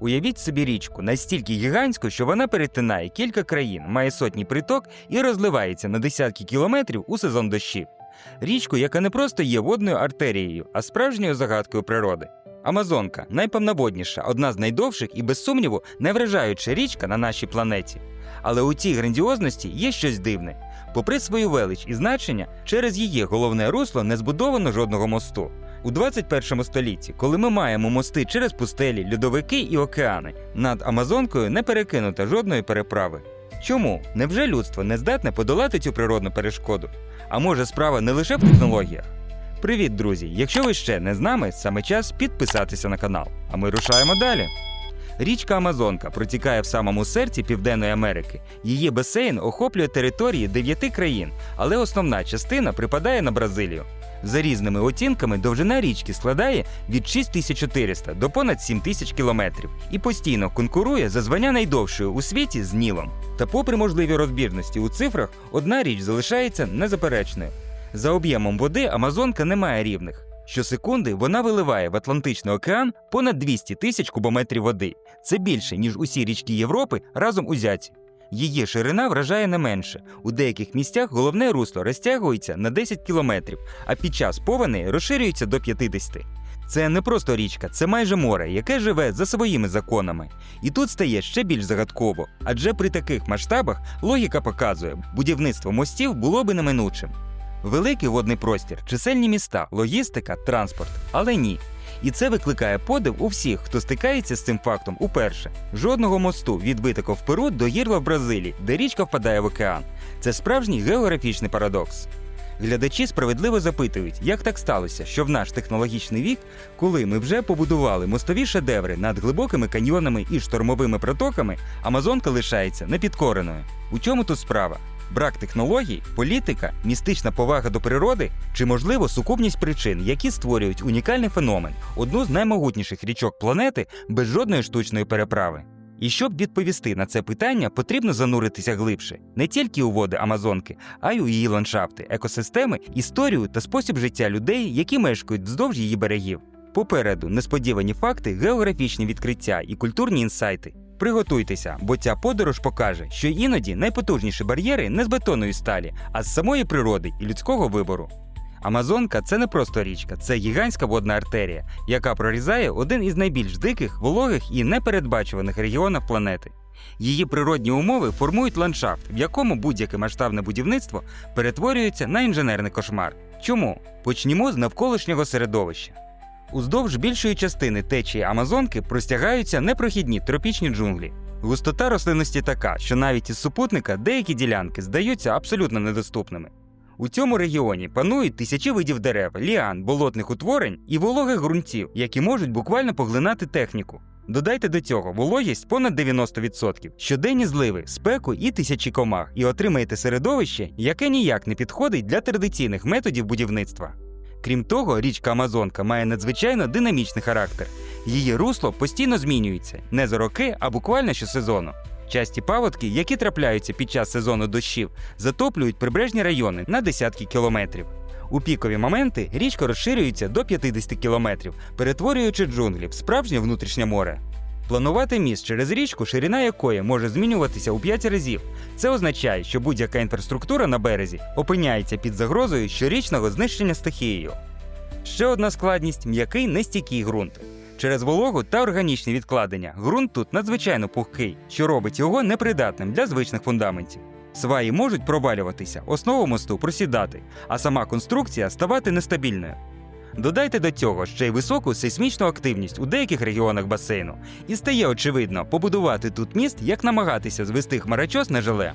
Уявіть собі річку настільки гігантську, що вона перетинає кілька країн, має сотні приток і розливається на десятки кілометрів у сезон дощів. Річку, яка не просто є водною артерією, а справжньою загадкою природи. Амазонка найповноводніша, одна з найдовших і, без сумніву, найвражаюча річка на нашій планеті. Але у цій грандіозності є щось дивне. Попри свою велич і значення, через її головне русло не збудовано жодного мосту. У 21 столітті, коли ми маємо мости через пустелі, льодовики і океани, над Амазонкою не перекинута жодної переправи. Чому? Невже людство не здатне подолати цю природну перешкоду? А може справа не лише в технологіях? Привіт, друзі! Якщо ви ще не з нами, саме час підписатися на канал. А ми рушаємо далі. Річка Амазонка протікає в самому серці Південної Америки. Її басейн охоплює території дев'яти країн, але основна частина припадає на Бразилію. За різними оцінками, довжина річки складає від 6400 до понад 7000 кілометрів і постійно конкурує за звання найдовшою у світі з Нілом. Та, попри можливі розбірності у цифрах, одна річ залишається незаперечною. За об'ємом води Амазонка не має рівних. Щосекунди вона виливає в Атлантичний океан понад 200 тисяч кубометрів води. Це більше, ніж усі річки Європи разом узяті. Її ширина вражає не менше. У деяких місцях головне русло розтягується на 10 кілометрів, а під час повені розширюється до 50. Це не просто річка, це майже море, яке живе за своїми законами. І тут стає ще більш загадково, адже при таких масштабах логіка показує, будівництво мостів було би неминучим. Великий водний простір, чисельні міста, логістика, транспорт, але ні. І це викликає подив у всіх, хто стикається з цим фактом уперше. Жодного мосту від витоку в Перу до гірла в Бразилії, де річка впадає в океан. Це справжній географічний парадокс. Глядачі справедливо запитують, як так сталося, що в наш технологічний вік, коли ми вже побудували мостові шедеври над глибокими каньйонами і штормовими протоками, Амазонка лишається непідкореною. У чому тут справа? Брак технологій, політика, містична повага до природи чи, можливо, сукупність причин, які створюють унікальний феномен, одну з наймогутніших річок планети без жодної штучної переправи. І щоб відповісти на це питання, потрібно зануритися глибше не тільки у води Амазонки, а й у її ландшафти, екосистеми, історію та спосіб життя людей, які мешкають вздовж її берегів. Попереду несподівані факти, географічні відкриття і культурні інсайти. Приготуйтеся, бо ця подорож покаже, що іноді найпотужніші бар'єри не з бетонної сталі, а з самої природи і людського вибору. Амазонка це не просто річка, це гігантська водна артерія, яка прорізає один із найбільш диких, вологих і непередбачуваних регіонів планети. Її природні умови формують ландшафт, в якому будь-яке масштабне будівництво перетворюється на інженерний кошмар. Чому? Почнімо з навколишнього середовища. Уздовж більшої частини течії Амазонки простягаються непрохідні тропічні джунглі. Густота рослинності така, що навіть із супутника деякі ділянки здаються абсолютно недоступними. У цьому регіоні панують тисячі видів дерев, ліан, болотних утворень і вологих ґрунтів, які можуть буквально поглинати техніку. Додайте до цього вологість понад 90%, щоденні зливи, спеку і тисячі комах, і отримаєте середовище, яке ніяк не підходить для традиційних методів будівництва. Крім того, річка Амазонка має надзвичайно динамічний характер. Її русло постійно змінюється не за роки, а буквально щосезону. Часті паводки, які трапляються під час сезону дощів, затоплюють прибережні райони на десятки кілометрів. У пікові моменти річка розширюється до 50 кілометрів, перетворюючи джунглі в справжнє внутрішнє море. Планувати міст через річку, ширина якої може змінюватися у 5 разів. Це означає, що будь-яка інфраструктура на березі опиняється під загрозою щорічного знищення стихією. Ще одна складність м'який нестійкий ґрунт. Через вологу та органічні відкладення ґрунт тут надзвичайно пухкий, що робить його непридатним для звичних фундаментів. Сваї можуть провалюватися, основу мосту просідати, а сама конструкція ставати нестабільною. Додайте до цього ще й високу сейсмічну активність у деяких регіонах басейну, і стає очевидно, побудувати тут міст, як намагатися звести хмарочос на желе.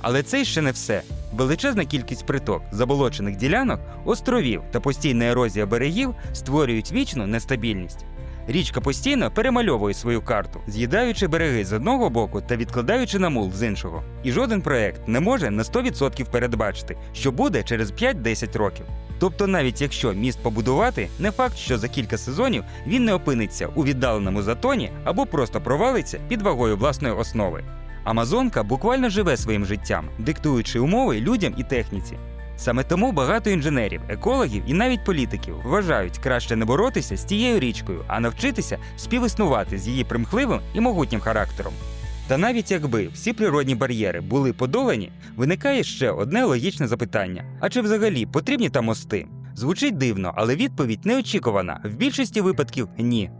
Але це ще не все. Величезна кількість приток, заболочених ділянок, островів та постійна ерозія берегів створюють вічну нестабільність. Річка постійно перемальовує свою карту, з'їдаючи береги з одного боку та відкладаючи на мул з іншого. І жоден проект не може на 100% передбачити, що буде через 5-10 років. Тобто, навіть якщо міст побудувати, не факт, що за кілька сезонів він не опиниться у віддаленому затоні або просто провалиться під вагою власної основи. Амазонка буквально живе своїм життям, диктуючи умови людям і техніці. Саме тому багато інженерів, екологів і навіть політиків вважають краще не боротися з тією річкою, а навчитися співіснувати з її примхливим і могутнім характером. Та навіть якби всі природні бар'єри були подолані, виникає ще одне логічне запитання: а чи взагалі потрібні там мости? Звучить дивно, але відповідь неочікувана. В більшості випадків ні.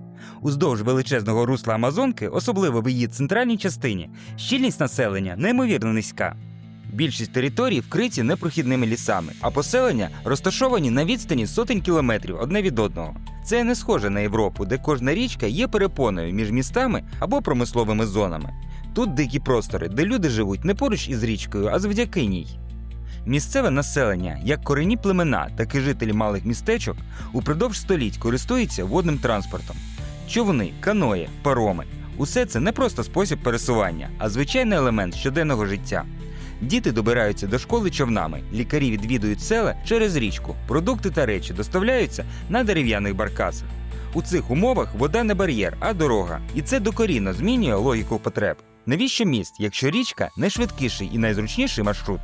Уздовж величезного русла Амазонки, особливо в її центральній частині, щільність населення неймовірно низька. Більшість територій вкриті непрохідними лісами, а поселення розташовані на відстані сотень кілометрів одне від одного. Це не схоже на Європу, де кожна річка є перепоною між містами або промисловими зонами. Тут дикі простори, де люди живуть не поруч із річкою, а завдяки ній. Місцеве населення, як корінні племена, так і жителі малих містечок, упродовж століть користуються водним транспортом. Човни, каної, пароми усе це не просто спосіб пересування, а звичайний елемент щоденного життя. Діти добираються до школи човнами, лікарі відвідують села через річку, продукти та речі доставляються на дерев'яних баркасах. У цих умовах вода не бар'єр, а дорога, і це докорінно змінює логіку потреб. Навіщо міст, якщо річка найшвидкіший і найзручніший маршрут?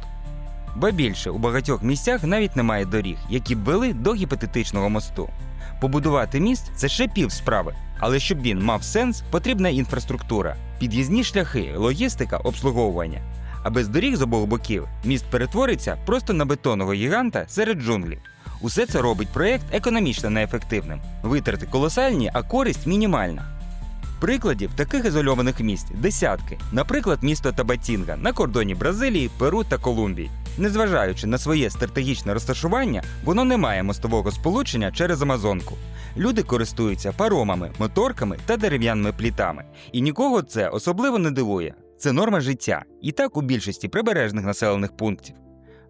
Ба більше у багатьох місцях навіть немає доріг, які б вели до гіпотетичного мосту. Побудувати міст це ще пів справи, але щоб він мав сенс, потрібна інфраструктура, під'їзні шляхи, логістика, обслуговування. А без доріг з обох боків міст перетвориться просто на бетонного гіганта серед джунглів. Усе це робить проєкт економічно неефективним. Витрати колосальні, а користь мінімальна. Прикладів таких ізольованих місць десятки, наприклад, місто Табатінга на кордоні Бразилії, Перу та Колумбії. Незважаючи на своє стратегічне розташування, воно не має мостового сполучення через Амазонку. Люди користуються паромами, моторками та дерев'яними плітами, і нікого це особливо не дивує. Це норма життя, і так у більшості прибережних населених пунктів.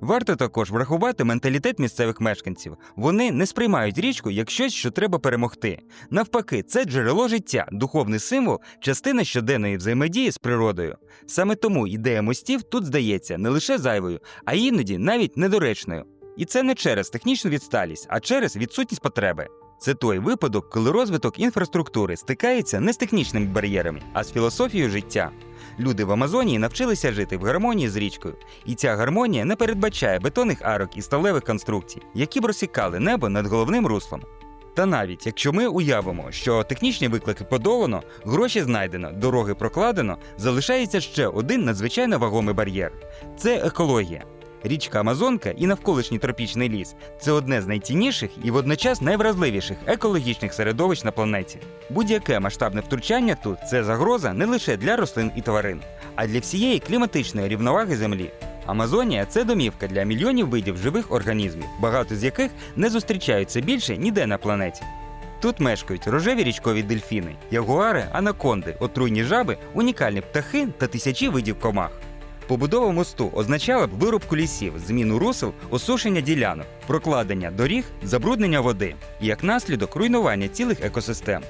Варто також врахувати менталітет місцевих мешканців. Вони не сприймають річку як щось, що треба перемогти. Навпаки, це джерело життя, духовний символ, частина щоденної взаємодії з природою. Саме тому ідея мостів тут здається не лише зайвою, а іноді навіть недоречною. І це не через технічну відсталість, а через відсутність потреби. Це той випадок, коли розвиток інфраструктури стикається не з технічними бар'єрами, а з філософією життя. Люди в Амазонії навчилися жити в гармонії з річкою, і ця гармонія не передбачає бетонних арок і сталевих конструкцій, які б розсікали небо над головним руслом. Та навіть якщо ми уявимо, що технічні виклики подолано, гроші знайдено, дороги прокладено, залишається ще один надзвичайно вагомий бар'єр це екологія. Річка Амазонка і навколишній тропічний ліс це одне з найцінніших і водночас найвразливіших екологічних середовищ на планеті. Будь-яке масштабне втручання тут це загроза не лише для рослин і тварин, а для всієї кліматичної рівноваги Землі. Амазонія це домівка для мільйонів видів живих організмів, багато з яких не зустрічаються більше ніде на планеті. Тут мешкають рожеві річкові дельфіни, ягуари, анаконди, отруйні жаби, унікальні птахи та тисячі видів комах. Побудова мосту означала б вирубку лісів, зміну русел, осушення ділянок, прокладення доріг, забруднення води і як наслідок руйнування цілих екосистем.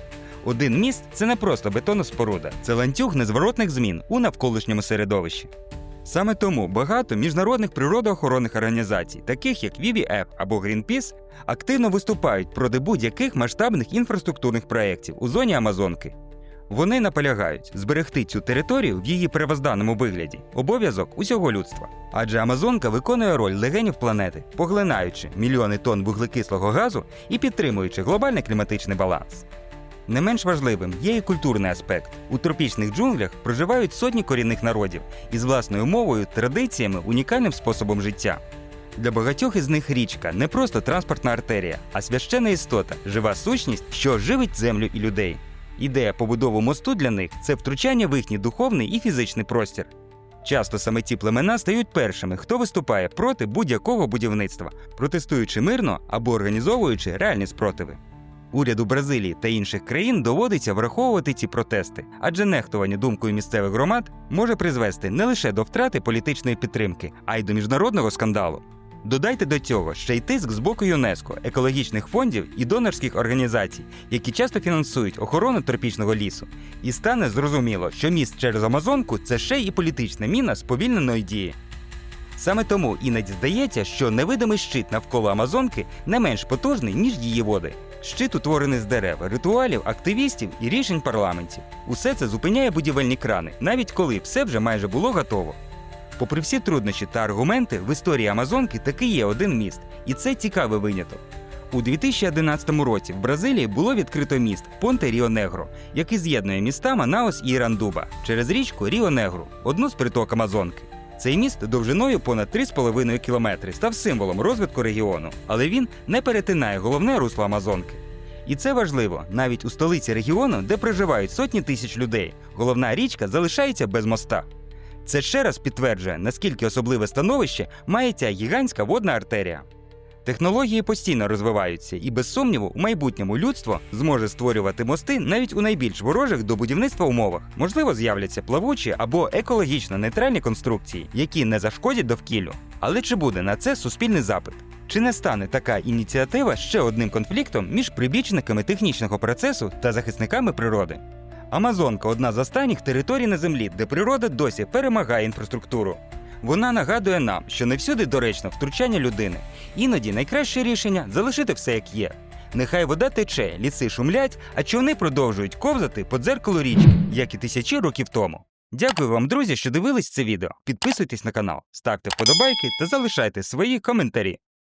Один міст це не просто бетонна споруда, це ланцюг незворотних змін у навколишньому середовищі. Саме тому багато міжнародних природоохоронних організацій, таких як WWF або Greenpeace, активно виступають проти будь-яких масштабних інфраструктурних проєктів у зоні Амазонки. Вони наполягають зберегти цю територію в її первозданному вигляді обов'язок усього людства. Адже Амазонка виконує роль легенів планети, поглинаючи мільйони тонн вуглекислого газу і підтримуючи глобальний кліматичний баланс. Не менш важливим є і культурний аспект. У тропічних джунглях проживають сотні корінних народів із власною мовою, традиціями, унікальним способом життя. Для багатьох із них річка не просто транспортна артерія, а священна істота, жива сущність, що живить землю і людей. Ідея побудови мосту для них це втручання в їхній духовний і фізичний простір. Часто саме ці племена стають першими, хто виступає проти будь-якого будівництва, протестуючи мирно або організовуючи реальні спротиви. Уряду Бразилії та інших країн доводиться враховувати ці протести, адже нехтування думкою місцевих громад може призвести не лише до втрати політичної підтримки, а й до міжнародного скандалу. Додайте до цього ще й тиск з боку ЮНЕСКО, екологічних фондів і донорських організацій, які часто фінансують охорону тропічного лісу. І стане зрозуміло, що міст через Амазонку це ще й політична міна сповільненої дії. Саме тому іноді здається, що невидимий щит навколо Амазонки не менш потужний, ніж її води. Щит утворений з дерев, ритуалів, активістів і рішень парламентів. Усе це зупиняє будівельні крани, навіть коли все вже майже було готово. Попри всі труднощі та аргументи, в історії Амазонки таки є один міст, і це цікавий виняток. У 2011 році в Бразилії було відкрито міст Понте Ріо Негро, який з'єднує міста Манаос і Ірандуба через річку Ріо Негру, одну з приток Амазонки. Цей міст довжиною понад 3,5 кілометри став символом розвитку регіону, але він не перетинає головне русло Амазонки. І це важливо навіть у столиці регіону, де проживають сотні тисяч людей. Головна річка залишається без моста. Це ще раз підтверджує, наскільки особливе становище має ця гігантська водна артерія. Технології постійно розвиваються, і без сумніву, у майбутньому людство зможе створювати мости навіть у найбільш ворожих до будівництва умовах. Можливо, з'являться плавучі або екологічно нейтральні конструкції, які не зашкодять довкіллю. Але чи буде на це суспільний запит? Чи не стане така ініціатива ще одним конфліктом між прибічниками технічного процесу та захисниками природи? Амазонка одна з останніх територій на землі, де природа досі перемагає інфраструктуру. Вона нагадує нам, що не всюди доречно втручання людини. Іноді найкраще рішення залишити все як є. Нехай вода тече, ліси шумлять, а човни продовжують ковзати по дзеркалу річки, як і тисячі років тому. Дякую вам, друзі, що дивились це відео. Підписуйтесь на канал, ставте вподобайки та залишайте свої коментарі.